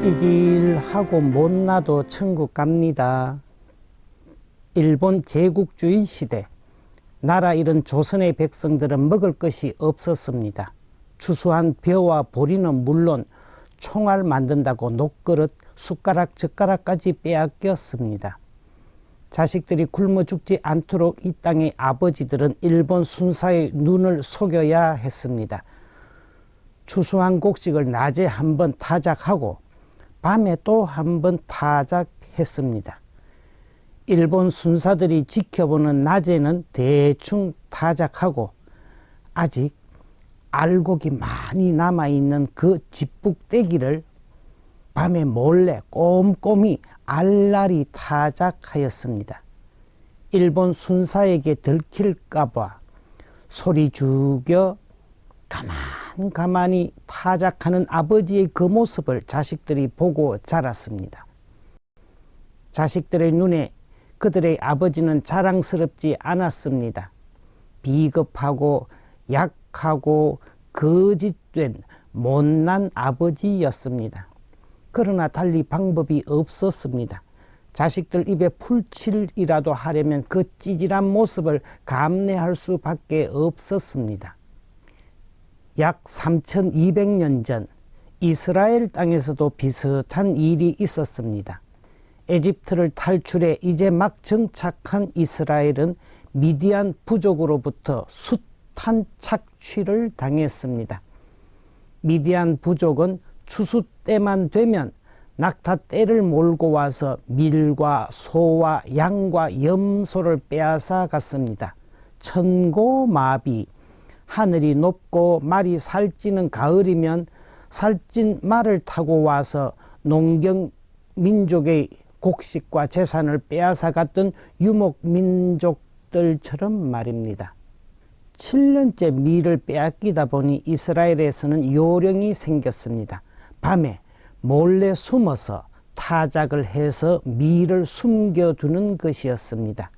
찌질하고 못나도 천국 갑니다. 일본 제국주의 시대 나라 잃은 조선의 백성들은 먹을 것이 없었습니다. 추수한 벼와 보리는 물론 총알 만든다고 녹그릇, 숟가락, 젓가락까지 빼앗겼습니다. 자식들이 굶어 죽지 않도록 이 땅의 아버지들은 일본 순사의 눈을 속여야 했습니다. 추수한 곡식을 낮에 한 번 타작하고 밤에 또 한 번 타작했습니다. 일본 순사들이 지켜보는 낮에는 대충 타작하고 아직 알곡이 많이 남아있는 그 집북대기를 밤에 몰래 꼼꼼히 알라리 타작하였습니다. 일본 순사에게 들킬까봐 소리 죽여 가만 가만히 타작하는 아버지의 그 모습을 자식들이 보고 자랐습니다. 자식들의 눈에 그들의 아버지는 자랑스럽지 않았습니다. 비겁하고 약하고 거짓된 못난 아버지였습니다. 그러나 달리 방법이 없었습니다. 자식들 입에 풀칠이라도 하려면 그 찌질한 모습을 감내할 수밖에 없었습니다. 약 3200년 전 이스라엘 땅에서도 비슷한 일이 있었습니다. 에집트를 탈출해 이제 막 정착한 이스라엘은 미디안 부족으로부터 숱한 착취를 당했습니다. 미디안 부족은 추수 때만 되면 낙타 떼를 몰고 와서 밀과 소와 양과 염소를 빼앗아 갔습니다. 천고마비 하늘이 높고 말이 살찌는 가을이면 살찐 말을 타고 와서 농경 민족의 곡식과 재산을 빼앗아 갔던 유목 민족들처럼 말입니다. 7년째 밀을 빼앗기다 보니 이스라엘에서는 요령이 생겼습니다. 밤에 몰래 숨어서 타작을 해서 밀을 숨겨두는 것이었습니다.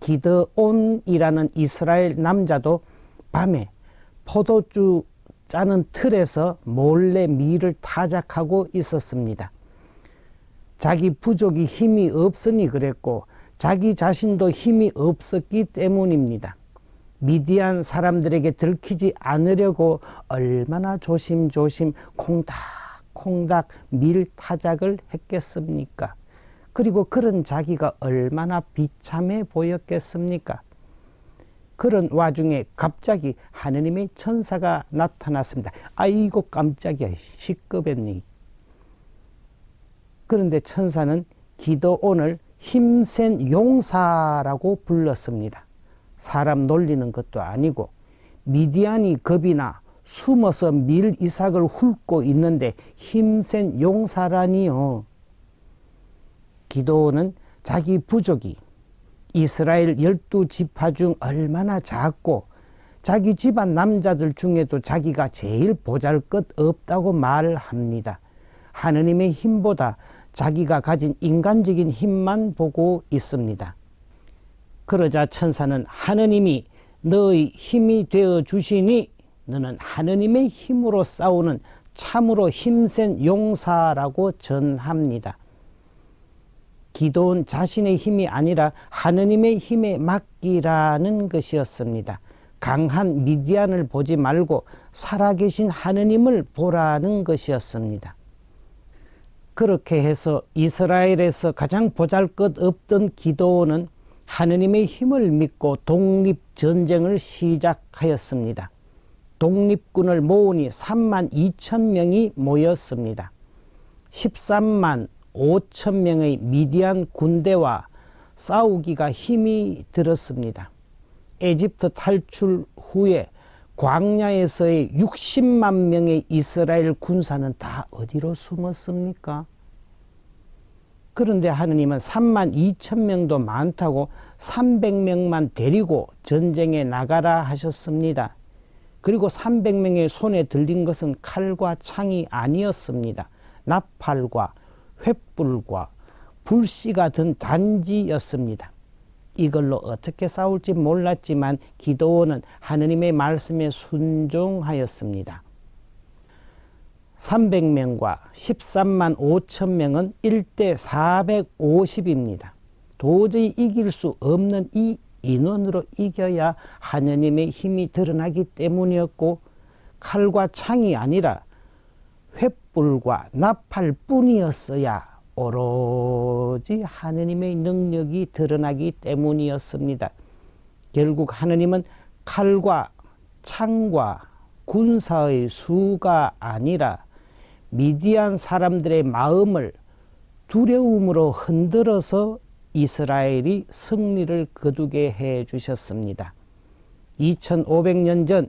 기드온이라는 이스라엘 남자도 밤에 포도주 짜는 틀에서 몰래 밀을 타작하고 있었습니다. 자기 부족이 힘이 없으니 그랬고 자기 자신도 힘이 없었기 때문입니다. 미디안 사람들에게 들키지 않으려고 얼마나 조심조심 콩닥콩닥 밀 타작을 했겠습니까? 그리고 그런 자기가 얼마나 비참해 보였겠습니까? 그런 와중에 갑자기 하느님의 천사가 나타났습니다. 아이고 깜짝이야 시끄했니 그런데 천사는 기도온을 힘센 용사라고 불렀습니다. 사람 놀리는 것도 아니고 미디안이 겁이나 숨어서 밀 이삭을 훑고 있는데 힘센 용사라니요. 기도는 자기 부족이 이스라엘 열두 지파 중 얼마나 작고 자기 집안 남자들 중에도 자기가 제일 보잘 것 없다고 말을 합니다. 하느님의 힘보다 자기가 가진 인간적인 힘만 보고 있습니다. 그러자 천사는 하느님이 너의 힘이 되어 주시니 너는 하느님의 힘으로 싸우는 참으로 힘센 용사라고 전합니다. 기도는 자신의 힘이 아니라 하느님의 힘에 맡기라는 것이었습니다. 강한 미디안을 보지 말고 살아계신 하느님을 보라는 것이었습니다. 그렇게 해서 이스라엘에서 가장 보잘 것 없던 기도는 하느님의 힘을 믿고 독립전쟁을 시작하였습니다. 독립군을 모으니 3만 2천 명이 모였습니다. 13만 5천 명의 미디안 군대와 싸우기가 힘이 들었습니다. 에집트 탈출 후에 광야에서의 60만 명의 이스라엘 군사는 다 어디로 숨었습니까? 그런데 하느님은 3만 2천 명도 많다고 300명만 데리고 전쟁에 나가라 하셨습니다. 그리고 300명의 손에 들린 것은 칼과 창이 아니었습니다. 나팔과 횃불과 불씨가 든 단지였습니다. 이걸로 어떻게 싸울지 몰랐지만 기도원은 하느님의 말씀에 순종하였습니다. 300명과 13만 5천 명은 1대 450입니다. 도저히 이길 수 없는 이 인원으로 이겨야 하느님의 힘이 드러나기 때문이었고 칼과 창이 아니라 횃불 과 나팔 뿐이었어야 오로지 하느님의 능력이 드러나기 때문이었습니다. 결국 하느님은 칼과 창과 군사의 수가 아니라 미디안 사람들의 마음을 두려움으로 흔들어서 이스라엘이 승리를 거두게 해 주셨습니다. 2500년 전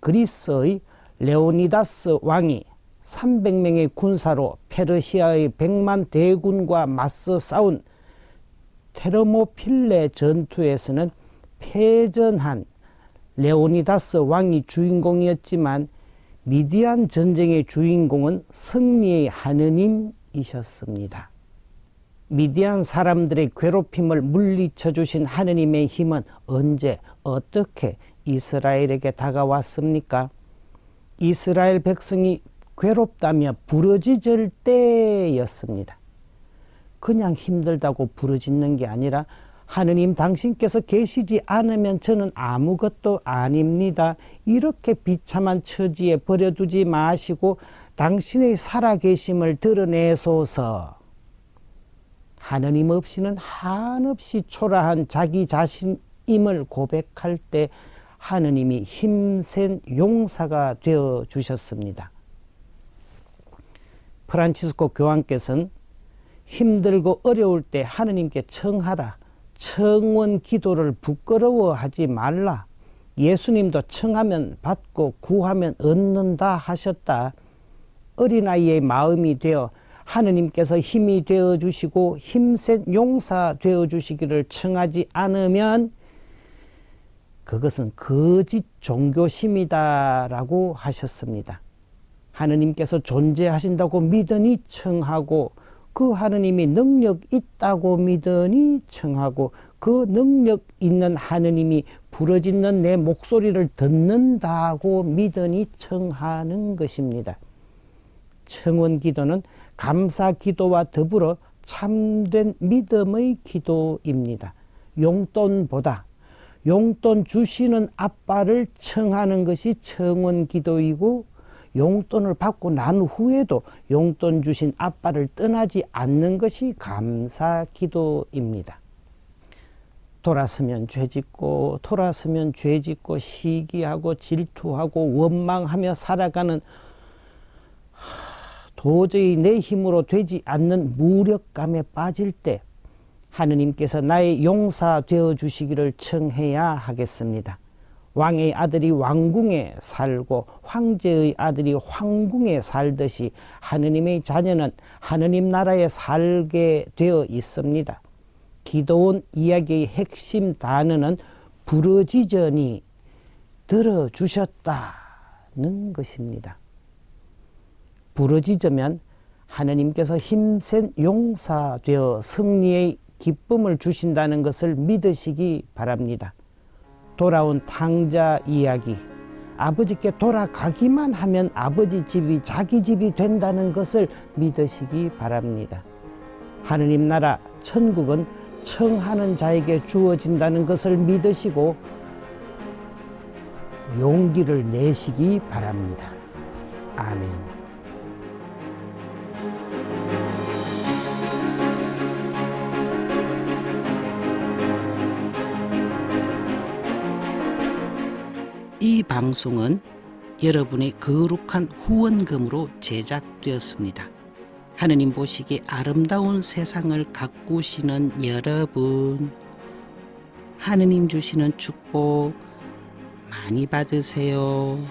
그리스의 레오니다스 왕이 300명의 군사로 페르시아의 100만 대군과 맞서 싸운 테르모필레 전투에서는 패전한 레오니다스 왕이 주인공이었지만 미디안 전쟁의 주인공은 승리의 하느님이셨습니다. 미디안 사람들의 괴롭힘을 물리쳐 주신 하느님의 힘은 언제 어떻게 이스라엘에게 다가왔습니까? 이스라엘 백성이 괴롭다며 부러지질 때였습니다. 그냥 힘들다고 부러지는 게 아니라 하느님 당신께서 계시지 않으면 저는 아무것도 아닙니다. 이렇게 비참한 처지에 버려두지 마시고 당신의 살아계심을 드러내소서. 하느님 없이는 한없이 초라한 자기 자신임을 고백할 때 하느님이 힘센 용사가 되어 주셨습니다. 프란치스코 교황께서는 힘들고 어려울 때 하느님께 청하라. 청원 기도를 부끄러워하지 말라. 예수님도 청하면 받고 구하면 얻는다 하셨다. 어린아이의 마음이 되어 하느님께서 힘이 되어 주시고 힘센 용사 되어 주시기를 청하지 않으면 그것은 거짓 종교심이다라고 하셨습니다. 하느님께서 존재하신다고 믿으니 청하고 그 하느님이 능력 있다고 믿으니 청하고 그 능력 있는 하느님이 부러지는 내 목소리를 듣는다고 믿으니 청하는 것입니다. 청원 기도는 감사 기도와 더불어 참된 믿음의 기도입니다. 용돈보다 용돈 주시는 아빠를 청하는 것이 청원 기도이고 용돈을 받고 난 후에도 용돈 주신 아빠를 떠나지 않는 것이 감사 기도입니다. 돌아서면 죄짓고 돌아서면 죄짓고 시기하고 질투하고 원망하며 살아가는 도저히 내 힘으로 되지 않는 무력감에 빠질 때 하느님께서 나의 용사 되어 주시기를 청해야 하겠습니다. 왕의 아들이 왕궁에 살고 황제의 아들이 황궁에 살듯이 하느님의 자녀는 하느님 나라에 살게 되어 있습니다. 기도원 이야기의 핵심 단어는 부르짖으니 들어주셨다는 것입니다. 부르짖으면 하느님께서 힘센 용사 되어 승리의 기쁨을 주신다는 것을 믿으시기 바랍니다. 돌아온 탕자 이야기. 아버지께 돌아가기만 하면 아버지 집이 자기 집이 된다는 것을 믿으시기 바랍니다. 하느님 나라 천국은 청하는 자에게 주어진다는 것을 믿으시고 용기를 내시기 바랍니다. 아멘. 방송은 여러분의 거룩한 후원금으로 제작되었습니다. 하느님 보시기에 아름다운 세상을 가꾸시는 여러분, 하느님 주시는 축복 많이 받으세요.